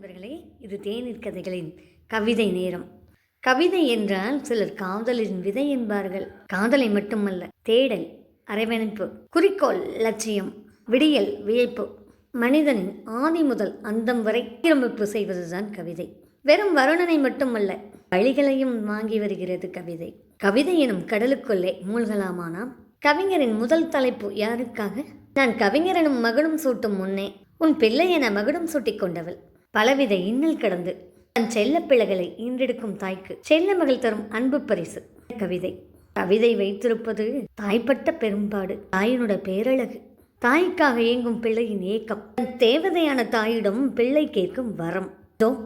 நண்பர்களே இது தேநீர் கதைகளின் கவிதை நேரம். கவிதை என்றால் சிலர் காதலின் விதை என்பார்கள். காதலை மட்டுமல்ல தேடல் அரவணைப்பு குறிக்கோள் லட்சியம் விடியல் வியப்பு மனிதனின் ஆதி முதல் அந்தம் வரை கிரமிப்பு செய்வதுதான் கவிதை. வெறும் வருணனை மட்டுமல்ல வழிகளையும் வாங்கி வருகிறது கவிதை. கவிதை எனும் கடலுக்குள்ளே மூழ்கலாமானாம் கவிஞரின் முதல் தலைப்பு யாருக்காக? நான் கவிஞரனும் மகனும் சூட்டும் முன்னே உன் பிள்ளை என மகுடம் சூட்டிக் கொண்டவள். பலவித இன்னல் கடந்து தன் செல்ல பிள்ளைகளை ஈன்றெடுக்கும் தாய்க்கு செல்ல மகள் தரும் அன்பு பரிசு. கவிதை. கவிதை வைத்திருப்பது தாய்ப்பட்ட பெரும்பாடு தாயினோட பேரழகு. தாய்க்காக இயங்கும் பிள்ளையின் ஏக்கம் தன் தேவதையான தாயிடம் பிள்ளை கேட்கும் வரம். இதோ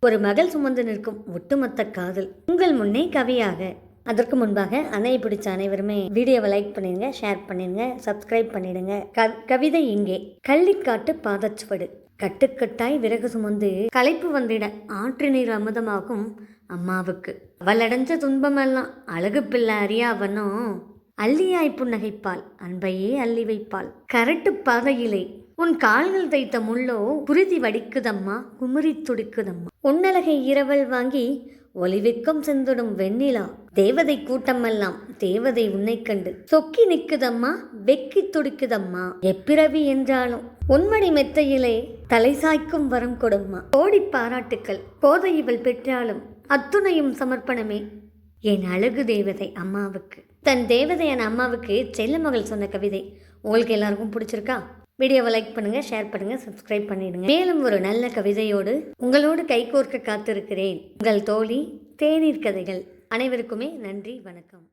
ஒரு மகள் சுமந்து நிற்கும் ஒட்டுமொத்த காதல். உங்கள் முன்னே கவியாக அதற்கு முன்பாக அணையை பிடிச்ச அனைவருமே வீடியோவை லைக் பண்ணிடுங்க ஷேர் பண்ணிடுங்க சப்ஸ்கிரைப் பண்ணிடுங்க. க- கவிதை இங்கே. கள்ளிக்காட்டு பாதச்சுவடு. கட்டுக்கட்டாய் விறகு சுமந்து களைப்பு வந்திட ஆற்று நீர் அமுதமாகும் அம்மாவுக்கு. அவள் அடைஞ்ச துன்பமெல்லாம் அழகு பிள்ளை அறியாவனும் அள்ளியாய் புன்னகைப்பாள் அன்பையே அள்ளி வைப்பாள். கரட்டு பாதையிலே உன் கால்கள் தைத்த முள்ளோ குருதி வடிக்குதம்மா குமுறி துடிக்குதம்மா. உன்னழகை இரவல் வாங்கி ஒளிவிக்கம் செந்துடும் வெண்ணிலா தேவதை கூட்டமெல்லாம் தேவதை உன்னை கண்டு சொக்கி நிற்குதம்மா வெக்கி துடிக்குதம்மா. எப்பிறவி என்றாலும் உன்மடி மெத்தையிலே தலை சாய்க்கும் வரம் கொடும்மா. கோடி பாராட்டுக்கள். கோதை இவள் பெற்றாலும் அத்துணையும் சமர்ப்பணமே. என் அழகு தேவதை அம்மாவுக்கு. தன் தேவதையான அம்மாவுக்கு செல்ல மகள் சொன்ன கவிதை. உங்களுக்கு எல்லாருக்கும் பிடிச்சிருக்கா? வீடியோவை லைக் பண்ணுங்க ஷேர் பண்ணுங்க சப்ஸ்கிரைப் பண்ணிடுங்க. மேலும் ஒரு நல்ல கவிதையோடு உங்களோடு கைகோர்க்க காத்திருக்கிறேன். உங்கள் தோழி தேநீர் கதைகள். அனைவருக்குமே நன்றி வணக்கம்.